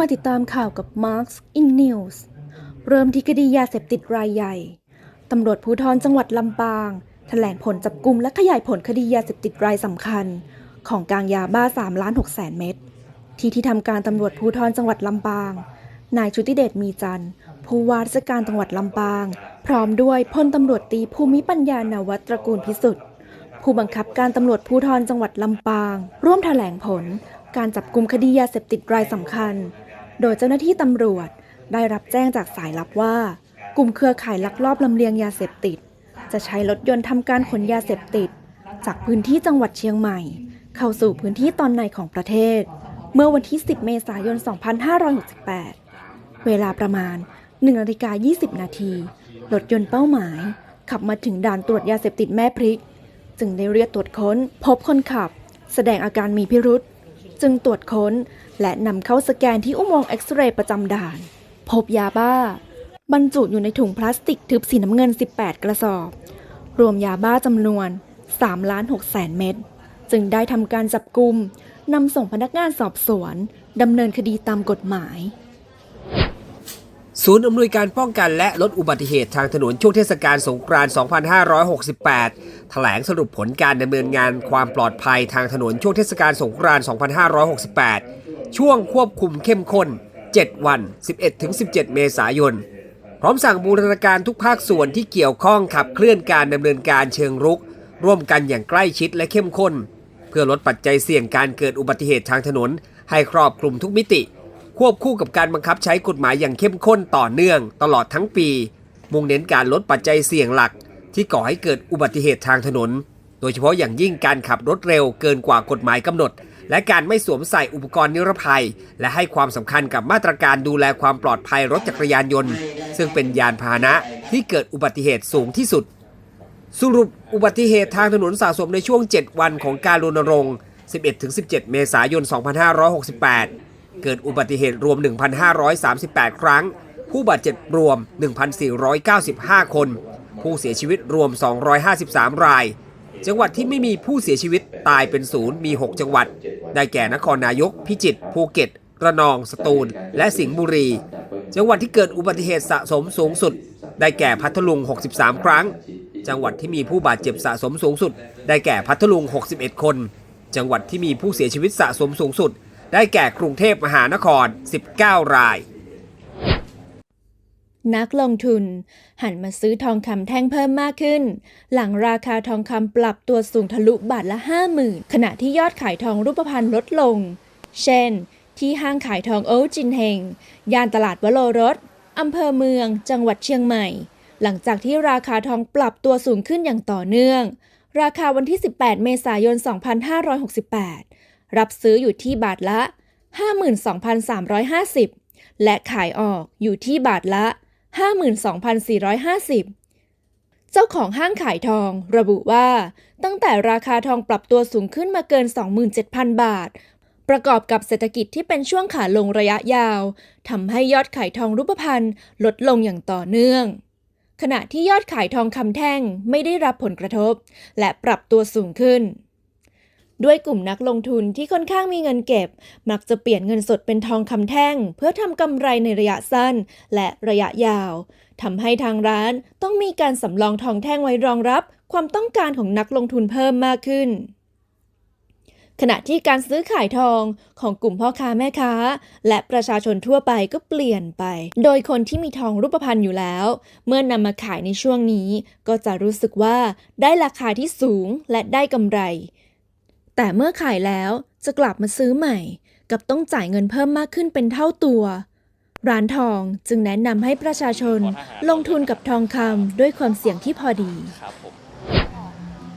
มาติดตามข่าวกับ Marks in News เริ่มที่คดียาเสพติดรายใหญ่ ตำรวจภูธรจังหวัดลำปาง แถลงผลจับกลุ่มและขยายผลคดียาเสพติดรายสำคัญ ของกลางยาบ้า3ล้าน6แสนเม็ด ที่ที่ทำการตำรวจภูธรจังหวัดลำปาง นายชุติเดชมีจันทร์ผู้ว่าราชการจังหวัดลำปาง พร้อมด้วยพลตำรวจตีภูมิปัญญานวัตรกูลพิสุทธิ์ผู้บังคับการตำรวจภูธรจังหวัดลำปาง ร่วมแถลงผลการจับกลุ่มคดียาเสพติดรายสำคัญ โดยเจ้าหน้าที่ตำรวจได้รับแจ้งจากสายลับว่า กลุ่มเครือข่ายลักลอบลำเลียงยาเสพติด จะใช้รถยนต์ทำการขนยาเสพติด จากพื้นที่จังหวัดเชียงใหม่ เข้าสู่พื้นที่ตอนในของประเทศ เมื่อวันที่ 10 เมษายน 2568 เวลาประมาณ1นาฬิกา20 นาทีรถยนต์เป้าหมาย ขับมาถึงด่านตรวจยาเสพติดแม่พริก จึงได้เรียกตรวจค้น พบคนขับ แสดงอาการมีพิรุษ จึงตรวจค้น และนำเข้าสแกนที่อุโมงค์เอ็กซเรย์ประจำด่าน พบยาบ้า บรรจุอยู่ในถุงพลาสติกทึบสีน้ำเงิน 18 กระสอบ รวมยาบ้าจำนวน3ล้าน6แสนเม็ดจึงได้ทำการจับกลุ่มนำส่งพนักงานสอบสวนดำเนินคดีตามกฎหมาย ศูนย์อำนวยการป้องกันและลดอุบัติเหตุทางถนนช่วงเทศกาลสงกรานต์ 2568 แถลงสรุปผลการดำเนินงานความปลอดภัยทางถนนช่วงเทศกาลสงกรานต์ 2568 ช่วงควบคุมเข้มข้น 7 วัน 11-17 เมษายน พร้อมสั่งบูรณาการทุกภาคส่วนที่เกี่ยวข้องขับเคลื่อนการดำเนินการเชิงรุก ร่วมกันอย่างใกล้ชิดและเข้มข้น เพื่อลดปัจจัยเสี่ยงการเกิดอุบัติเหตุทางถนน ให้ครอบคลุมทุกมิติ ควบคู่กับการบังคับใช้กฎหมายอย่างเข้มข้นต่อเนื่องตลอดทั้งปี มุ่งเน้นการลดปัจจัยเสี่ยงหลัก ที่ก่อให้เกิดอุบัติเหตุทางถนน โดยเฉพาะอย่างยิ่งการขับรถเร็วเกินกว่ากฎหมายกำหนด และการไม่สวมใส่อุปกรณ์นิรภัย และให้ความสำคัญกับมาตรการดูแลความปลอดภัยรถจักรยานยนต์ ซึ่งเป็นยานพาหนะที่เกิดอุบัติเหตุสูงที่สุด สรุปอุบัติเหตุทางถนนสะสมในช่วง 7 วันของการรณรงค์ 11-17 เมษายน 2568 เกิดอุบัติเหตุรวม 1,538 ครั้ง ผู้บาดเจ็บรวม 1,495 คน ผู้เสียชีวิตรวม 253 ราย จังหวัดที่ไม่มีผู้เสียชีวิตตายเป็นศูนย์มี 6 จังหวัด ได้แก่นครนายก พิจิตร ภูเก็ต ระนอง สตูล และสิงห์บุรี จังหวัดที่เกิดอุบัติเหตุสะสมสูงสุด ได้แก่พัทลุง 63 ครั้ง จังหวัดที่มีผู้บาดเจ็บสะสมสูงสุด ได้แก่พัทลุง 61 คน จังหวัดที่มีผู้เสียชีวิตสะสมสูงสุด ได้แก่กรุงเทพมหานคร 19 ราย นักลงทุน หันมาซื้อทองคำแท่งเพิ่มมากขึ้น หลังราคาทองคำปรับตัวสูงทะลุบาทละ 50,000 ขณะที่ยอดขายทองรูปพรรณลดลง เช่น ที่ห้างขายทองโอจินเฮงย่านตลาดวโรรสอำเภอเมือง จังหวัดเชียงใหม่ หลังจากที่ราคาทองปรับตัวสูงขึ้นอย่างต่อเนื่อง ราคาวันที่ 18 เมษายน 2568 รับซื้ออยู่ที่บาทละ 52,350 และขายออกอยู่ที่บาทละ 52,450 เจ้าของห้างขายทองระบุว่า ตั้งแต่ราคาทองปรับตัวสูงขึ้นมาเกิน 27,000 บาท ประกอบกับเศรษฐกิจที่เป็นช่วงขาลงระยะยาวทำให้ยอดขายทองรูปพรรณลดลงอย่างต่อเนื่องขณะที่ยอดขายทองคำแท่งไม่ได้รับผลกระทบ และปรับตัวสูงขึ้น ด้วยกลุ่มนักลงทุนที่ค่อนข้างมีเงินเก็บ มักจะเปลี่ยนเงินสดเป็นทองคำแท่ง เพื่อทำกำไรในระยะสั้น และระยะยาวทำให้ทางร้านต้องมีการสำรองทองแท่งไว้รองรับ ความต้องการของนักลงทุนเพิ่มมากขึ้น ขณะที่การซื้อขายทองของกลุ่มพ่อค้าแม่ค้า และประชาชนทั่วไปก็เปลี่ยนไป โดยคนที่มีทองรูปพรรณอยู่แล้ว เมื่อนำมาขายในช่วงนี้ ก็จะรู้สึกว่าได้ราคาที่สูงและได้กำไร แต่เมื่อขายแล้วจะกลับมาซื้อใหม่ กับต้องจ่ายเงินเพิ่มมากขึ้นเป็นเท่าตัว ร้านทองจึงแนะนำให้ประชาชนลงทุนกับทองคำด้วยความเสี่ยงที่พอดี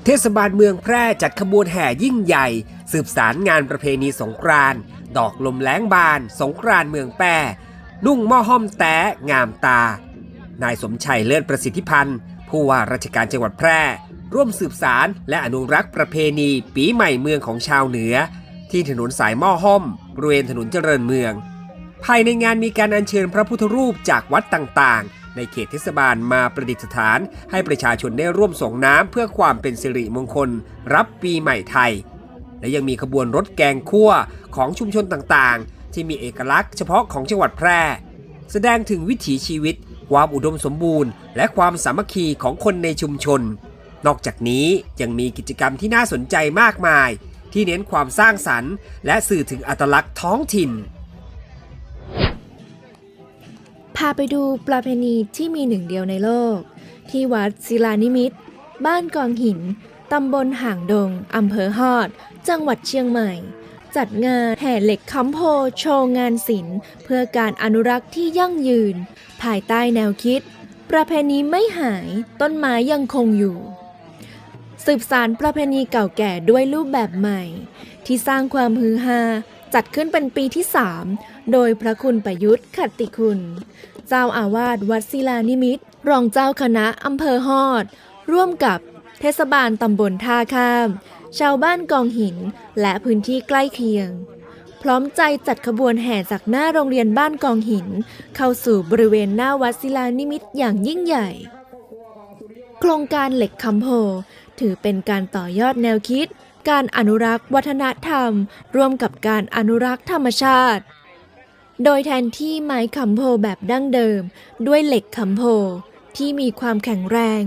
เทศบาลเมืองแพร่จัดขบวนแห่ยิ่งใหญ่ สืบสารงานประเพณีสงกรานต์ดอกลมแล้งบาน สงกรานต์เมืองแปร่นุ่งหม้อห้อมแต้งามตา นายสมชัยเลิศประสิทธิพันธ์ผู้ว่าราชการจังหวัดแพร่ ร่วมสืบสารและอนุรักษ์ประเพณีปีใหม่เมืองของชาวเหนือ ที่ถนนสายหม้อห้อมบริเวณถนนเจริญเมือง ภายในงานมีการอัญเชิญพระพุทธรูปจากวัดต่างๆ ในเขตเทศบาลมาประดิษฐาน ให้ประชาชนได้ร่วมส่งน้ำเพื่อความเป็นสิริมงคล รับปีใหม่ไทย และยังมีขบวนรถแกงคั่วของชุมชนต่างๆ ที่มีเอกลักษณ์เฉพาะของจังหวัดแพร่ แสดงถึงวิถีชีวิตความอุดมสมบูรณ์ และความสามัคคีของคนในชุมชน นอกจากนี้ยังมีกิจกรรมที่น่าสนใจมากมาย ที่เน้นความสร้างสรรค์ และสื่อถึงอัตลักษณ์ท้องถิ่น พาไปดูประเพณีที่มีหนึ่งเดียวในโลก ที่วัดศิลานิมิตบ้านกองหิน ตำบลห่างดง อำเภอฮอด จังหวัดเชียงใหม่ จัดงานแห่เหล็กค้ำโพ โชว์งานศิลป์ เพื่อการอนุรักษ์ที่ยั่งยืน ภายใต้แนวคิด ประเพณีไม่หาย ต้นไม้ยังคงอยู่ สืบสารประเพณีเก่าแก่ด้วยรูปแบบใหม่ ที่สร้างความฮือฮาจัดขึ้นเป็นปีที่ 3 โดยพระคุณประยุทธ์ขัตติคุณ เจ้าอาวาสวัดศิลานิมิตรองเจ้าคณะอำเภอฮอด ร่วมกับเทศบาลตำบลท่าข้าม ชาวบ้านกองหินและพื้นที่ใกล้เคียง พร้อมใจจัดขบวนแห่จากหน้าโรงเรียนบ้านกองหิน เข้าสู่บริเวณหน้าวัดศิลานิมิตอย่างยิ่งใหญ่ โครงการเหล็กคำโพถือเป็นการต่อยอดแนวคิด การอนุรักษ์วัฒนธรรม ร่วมกับการอนุรักษ์ธรรมชาติ โดยแทนที่ไม้คำโพแบบดั้งเดิม ด้วยเหล็กคำโพที่มีความแข็งแรง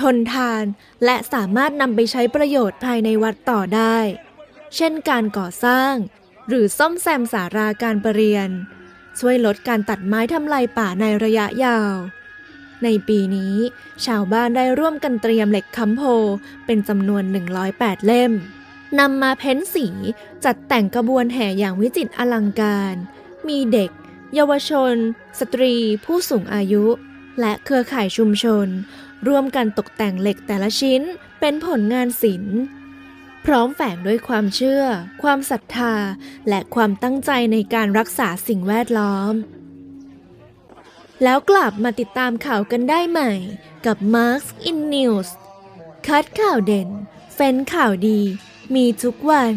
ทนทาน และสามารถนำไปใช้ประโยชน์ภายในวัดต่อได้ เช่นการก่อสร้าง หรือซ่อมแซมสาราการประเรียน ช่วยลดการตัดไม้ทำลายป่าในระยะยาว ในปีนี้ ชาวบ้านได้ร่วมกันเตรียมเหล็กค้ำโพ เป็นจำนวน 108 เล่มนำมาเพ้นสีจัดแต่งกระบวนแห่อย่างวิจิตรอลังการ มีเด็ก เยาวชน สตรี ผู้สูงอายุ และเครือข่ายชุมชน ร่วมกันตกแต่งเหล็กแต่ละชิ้นเป็นผลงานศิลป์พร้อมแฝงด้วยความเชื่อ ความศรัทธา และความตั้งใจในการรักษาสิ่งแวดล้อม แล้วกลับมาติดตามข่าวกันได้ใหม่ กับ Marks in News คัดข่าวเด่น เฟ้นข่าวดี มีทุกวัน